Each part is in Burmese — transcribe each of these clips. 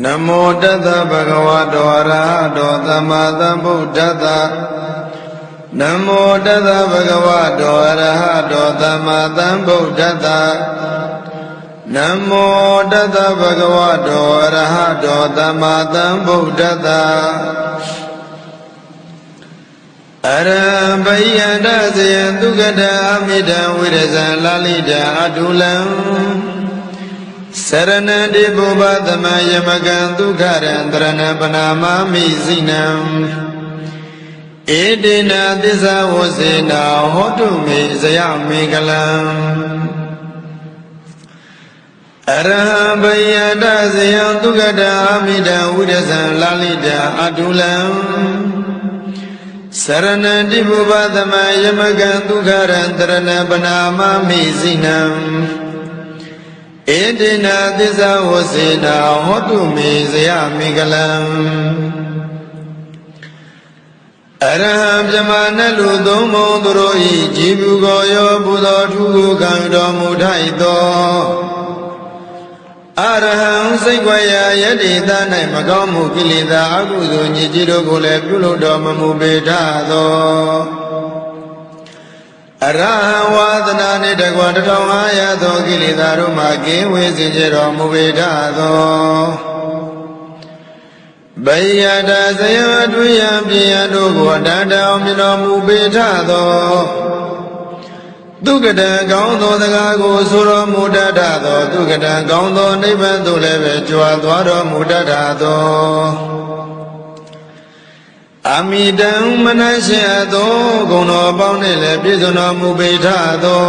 နမောတတ္တဗဂဝတောအရဟတောသမ္မာသမ္ဗုဒ္ဓတ္တနမောတတ္တဗဂဝတောအရဟတောသမ္မာသမ္ဗုဒ္ဓတ္တနမောတတ္တဗဂဝတောအရဟတောသမ္မာသမ္ဗုဒ္ဓတ္တအရံဘိယန္တဇယံဒုက္ကတအမိတံဝိရဇံလာလိတံအတုလံစ ရဏတိပုဗ္ဗသမယမကံဒုက္ခရံတရဏပနာမမိစိနံဧတေနသစ္စာဝစေနာဟောတုမေဇယမေကလံအရဟံဘယတဇယံဒုက္ကတာအမိတံဝိရဇံလာလိတံအတုလံစရဏတိပုဗ္ဗသမယမကံဒုက္ခရံတရဏပနာမမိစိနံ ဧတေနသစ္စာဝစေနာဟောတုမေဇယမေကလံအရဟံပြမနလူသုံးမုံသူတို့ဤကြည်ဘူးကိုရောဘုသောထုကိုခံတော်မူထိုက်သောအရဟံစိတ်ွယ်ရာယတိသ၌မကောင်းမှုကိလေသာအကုသိုလ်ညစ်ကြေးတို့ကိုလည်းပြုလုပ်တော်မမူပေထသော အရဟံဝါဒနာနှင့်တကွာတထောင်အားရသောကိလေသာတို့မှကင်းဝေးစေကြတော်မူပေထသောဗိယတာဇယအထွေယံပြယတို့ကိုတန်တောင်မြတော်မူပေထသောသူကတံကောင်းသောစကားကိုဆိုတော်မူတတ်သောသူကတံကောင်းသောနိဗ္ဗာန်သို့လည်းပဲကြွားသွားတော်မူတတ်သော အမိတံမနရှိအပ်သောဂုဏတော်ပေါင်းနှင့်လည်းပြည့်စုံတော်မူပေထသော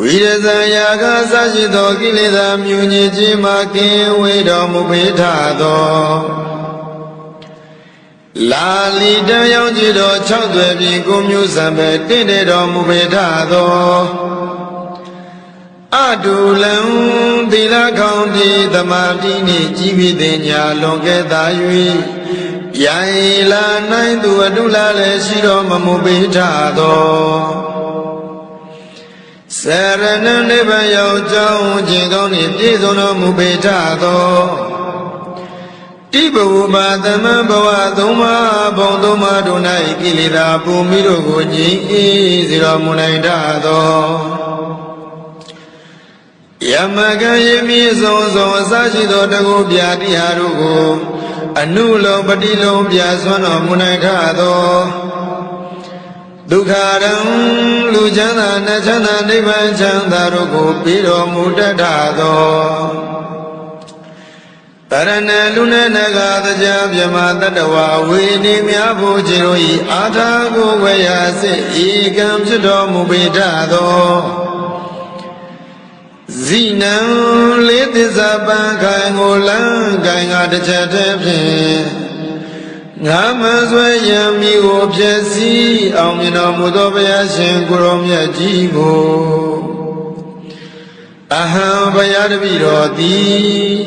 ဝိရဇံယာကစရှိသောကိလေသာမြူညစ်ခြင်းမှကင်းဝေးတော်မူပေထသောလာလီတံရောက်ကြည်တော်၆သွယ်ပြင်ကိုမျိုးစံပဲတင့်တယ်တော်မူပေထသောအတူလံသီလခေါင်းဒီသမာတိနှင့်ជីဝိတညာလွန်ကဲ့သာ၍ ယံလာနိုင်သူအတုလာလည်းရှိတော်မမူပေထသောစရဏနိဗ္ဗာန်ရောက်ကြောင်းခြင်းကောင်းနှင့်ပြည့်စုံတော်မူပေထသောတိဘဝပါသမံဘဝသုံးပါးဘုံသုံးပါးတို့၌ကိလေသာပူမိတို့ကိုငြိမ်းအေးစေတော်မူနိုင်တတ်သောယမကံယမိဆုံးဆုံးအစရှိသောတကုပြာတိဟာတို့ကို အနုလုံးပတိလုံးပြဆွမ်းတော်မူနိုင်ထသောဒုက္ခရံလူချမ်းသာနတ်ချမ်းသာနိဗ္ဗာန်ချမ်းသာတို့ကိုပြီးတော်မူတတ်သောတရဏလူနဲ့နဂါတရားမြမတတ္တဝဝေနေများဖို့ခြေတို့ဤအာထာကိုဝေယစိဧကံဖြစ်တော်မူပေတတ်သော ဇိနံလေးသစ္စာပံခိုင်ကိုလန်းခိုင်ကတစ်ချက်တည်းဖြင့်ငါမဆွဲရံမိကိုဖြစ်စီအောင်မြင်တော်မူသောဘုရားရှင်ကိုရောမြတ်ကြီးကိုအဟံဘုရားတပည့်တော်သည်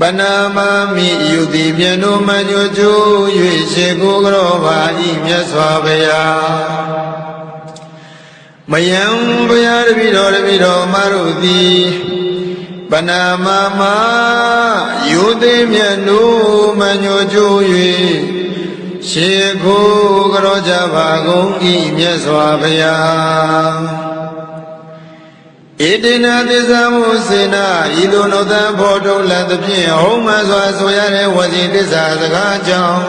ပနာမမိယူသည်မြတ်တို့မညိုကျိုး၍ရှေကိုကြောပါဤမြတ်စွာဘုရား မယံဘုရားတပည့်တော်တပည့်တော်မတို့သည်ပနာမမယူသည်မြတ်တို့မညိုကျိုး၍ရှေကိုကြောကြပါကုန်ဤမြတ်စွာဘုရားဣတိနာသစ္စာမုစေနာဤသို့နောတံဖို့ထုတ်လသဖြင့်ဟုံးမှစွာဆိုရတဲ့ဝစီသစ္စာစကားကြောင့်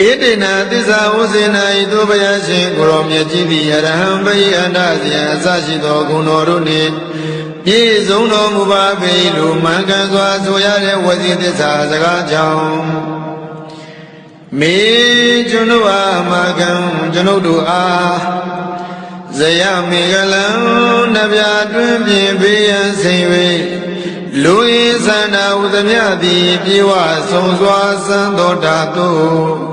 ဣတိနာသစ္စာဝစေနာဤသို့ဘုရားရှင်ကိုရောမြတ်ကြီးသည်ယရဟံဘိအန္တဇယအစရှိသောဂုဏ်တော်တို့နှင့်ပြည့်စုံတော်မူပါပေလိုမှန်ကန်စွာဆိုရတဲ့ဝစီသစ္စာစကားကြောင့်မေကျွန်ုပ်အားအမကံကျွန်ုပ်တို့အားဇယမေကလံနဗျာတွင်ပြင်ဘေးရန်ဆင်၍လူရင်းသန္တာဥသမြသည်ပြေဝဆုံးစွာစံတော်တာတို့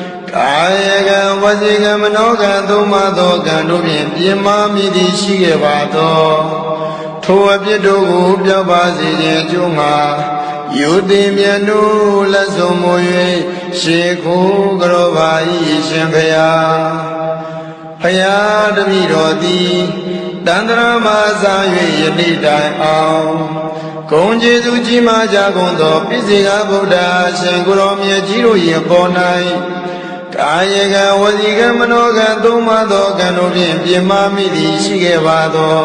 ကာယကံဝစီကံမနောကံသုံးပါးသောကံတို့ဖြင့်ပြင်မာမိသည်ရှိခဲ့ပါသောထိုအပြစ်တို့ကိုပြောက်ပါစေခြင်းအကျိုးမှာယုတိမြတ်တို့လက်ဆုံးမူ၍ရှေခိုးကြောပါ၏ရှင်ဘုရားဖယားတပည့်တော်သည်တန္တရာမစာ၍ယနေ့တိုင်အောင်ဂုံကျေးဇူးကြီးမားကြကုန်သောပိစိကဗုဒ္ဓရှင်ကိုရောမြတ်ကြီးတို့၏ပေါ်၌ ကာယကံဝစီကံမနောကံသုံးပါးသောကံတို့ဖြင့်ပြင်မာမိသည်ရှိခဲ့ပါသော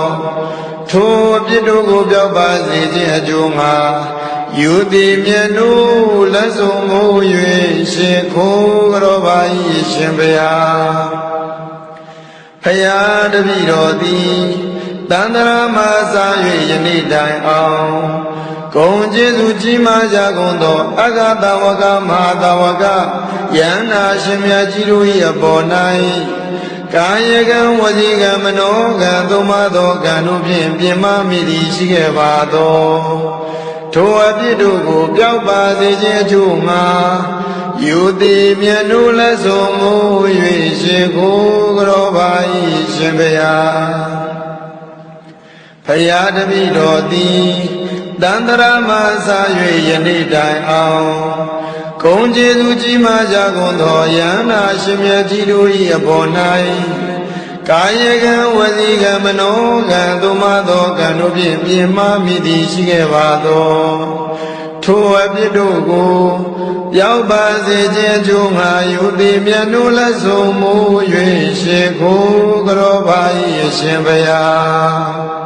ထိုအပြစ်တို့ကိုပြောက်ပါစေခြင်းအကျိုးမှာယူသည်မြတ်တို့လက်ဆုံးမူ၍ရှင်ခိုးကြောပါ၏ရှင်ဘုရားဖယားတပည့်တော်သည်တန္တရာမစာ၍ယနေ့တိုင်အောင် ဂုံကျေးဇူးကြီးမားကြကုန်သောအဂတဝကမဟာတဝကယန္နာရှင်မြတ်ကြီးတို့၏အပေါ်၌ကာယကံဝစီကံမနောကံသုံးပါးသောကံတို့ဖြင့်ပြင်မမိသည်ရှိခဲ့ပါသောထိုအပြစ်တို့ကိုပြောက်ပါစေခြင်းအကျိုးမှာယူသည်မြတ်တို့လက်ဆုံးမူ၍ရှင်ကိုကြောပါ၏ရှင်ဘုရားဖယားတပည့်တော်သည် တန္တရာမစာ၍ယနေ့တိုင်အောင်ဂုံကျေးဇူးကြီးမားကြကုန်သောယန္နာရှင်မြတ်ကြီးတို့၏အပေါ်၌ကာယကံဝစီကံမနောကံသို့မသောကံတို့ဖြင့်ပြင်မမိသည်ရှိခဲ့ပါသောထိုအပြစ်တို့ကိုပြောက်ပါစေခြင်းကျိုးငါယူသည်မြတ်တို့လက်ဆုံးမူ၍ရှေခိုးကြောပါ၏အရှင်ဘုရား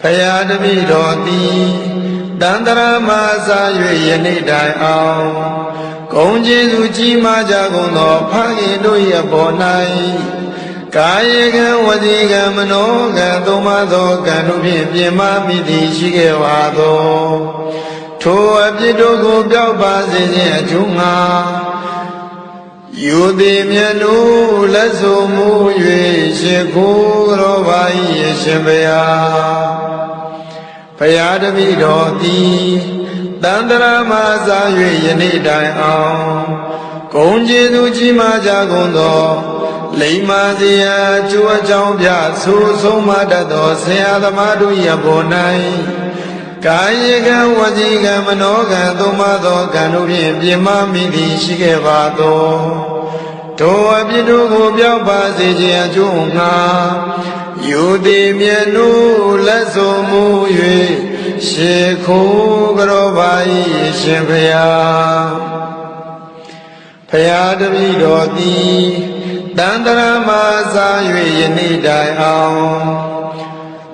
ဖယားတပည့်တော်သည်တန္တရာမစာ၍ယနေ့တိုင်အောင်ဂုံကျေးဇူးကြီးမားကြကုန်သောဖခင်တို့၏အပေါ်၌ကာယကံဝစီကံမနောကံသုံးပါးသောကံတို့ဖြင့်ပြင်မမိသည်ရှိခဲ့ပါသောထိုအပြစ်တို့ကိုပြောက်ပါစေခြင်းအကျိုးငါယူသည်မြတ်တို့လက်ဆုံးမူ၍ရှေခိုးတော်ပါ၏ရှင်ဘုရား ဘုရားတပည့်တော်သည်တန္တရာမစာ၍ယနေ့တိုင်အောင်ဂုံကျေးဇူးကြီးမားကြကုန်သောလိမ္မာစရာကျိုးအကြောင်းပြဆိုဆုံးမတတ်သောဆရာသမားတို့၏အပေါ်၌ကာယကံဝစီကံမနောကံသုံးပါးသောကံတို့ဖြင့်ပြင်မမိသည်ရှိခဲ့ပါသောထိုအပြစ်တို့ကိုပြောက်ပါစေခြင်းအကျိုးငါ ယူသည်မြတ်တို့လက်ဆုံးမူ၍ရှေခိုးကြောပါ၏ရှင်ဖျားဖျားတပည့်တော်သည်တန္တရာမစာ၍ယနေ့တိုင်အောင်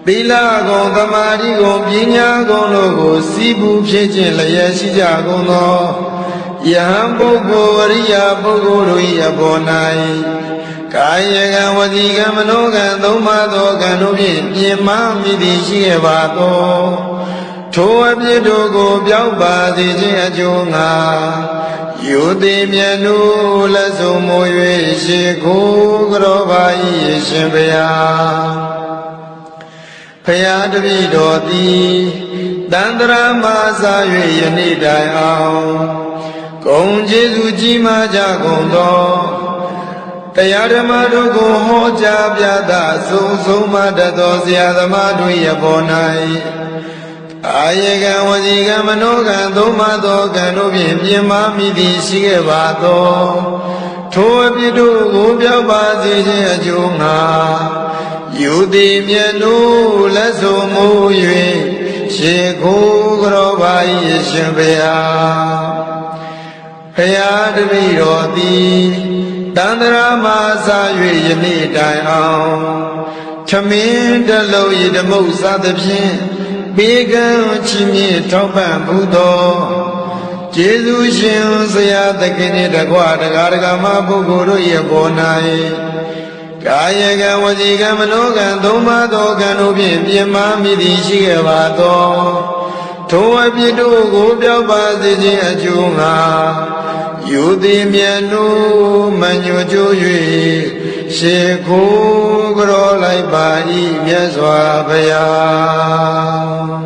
သီလကုံသမာဓိကုံပညာကုံတို့ကိုစီးပူးဖြစ်ခြင်းလျက်ရှိကြကုန်သောယဟန်ပုဂ္ဂိုလ်အရိယာပုဂ္ဂိုလ်တို့၏အပေါ်၌ ကာယကံဝစီကံမနောကံသုံးပါးသောကံတို့ဖြင့်ပြင်မမိသည်ရှိခဲ့ပါသောထိုအပြစ်တို့ကိုပြောက်ပါစေခြင်းအကျိုးငါယူသည်မြတ်တို့လက်ဆုံးမူ၍ရှေခိုးကြောပါ၏ရှင်ဘုရားဖယားတပည့်တော်သည်တန္တရာမစာ၍ယနေ့တိုင်အောင်ဂုံကျေးဇူးကြီးမားကြကုန်သော တရားဓမ္မတို့ကိုဟောကြားပြသဆုံးဆုံးမတတ်သောဆရာသမားတို့ရဲ့ပေါ်၌အာယကံဝစီကံမနောကံသုံးပါးသောကံတို့ဖြင့်ပြင်မာမိသည်ရှိခဲ့ပါသောထိုအပြစ်တို့ကိုပြောက်ပါစေခြင်းအကျိုးငါယူသည်မြတ်တို့လက်ဆုံးမူ၍ရှေခိုးကြောပါ၏ရှင်ဘုရားဖယားတပည့်တော်သည် တန္တရာမစာ၍ယနေ့တိုင်အောင်ထမင်းတလုံးဤဓမုတ်စားသဖြင့်ဘေကံချီးမြှင့်ထောက်ပံ့ဘူးသောကျေးဇူးရှင်ဆရာသခင်နှင့်တကွာတရားဒဂမပုဂ္ဂိုလ်တို့၏ဘော၌ကာယကံဝစီကံမနောကံသုံးပါးသောကံတို့ဖြင့်ပြင်မာမိသည်ရှိခဲ့ပါသောထိုအပြစ်တို့ကိုပြောက်ပါစေခြင်းအကျိုးငါ ယူသည်မြတ်နုမညွကြိုး၍ရှေခိုးကြောလိုက်ပါ၏မြတ်စွာဘုရား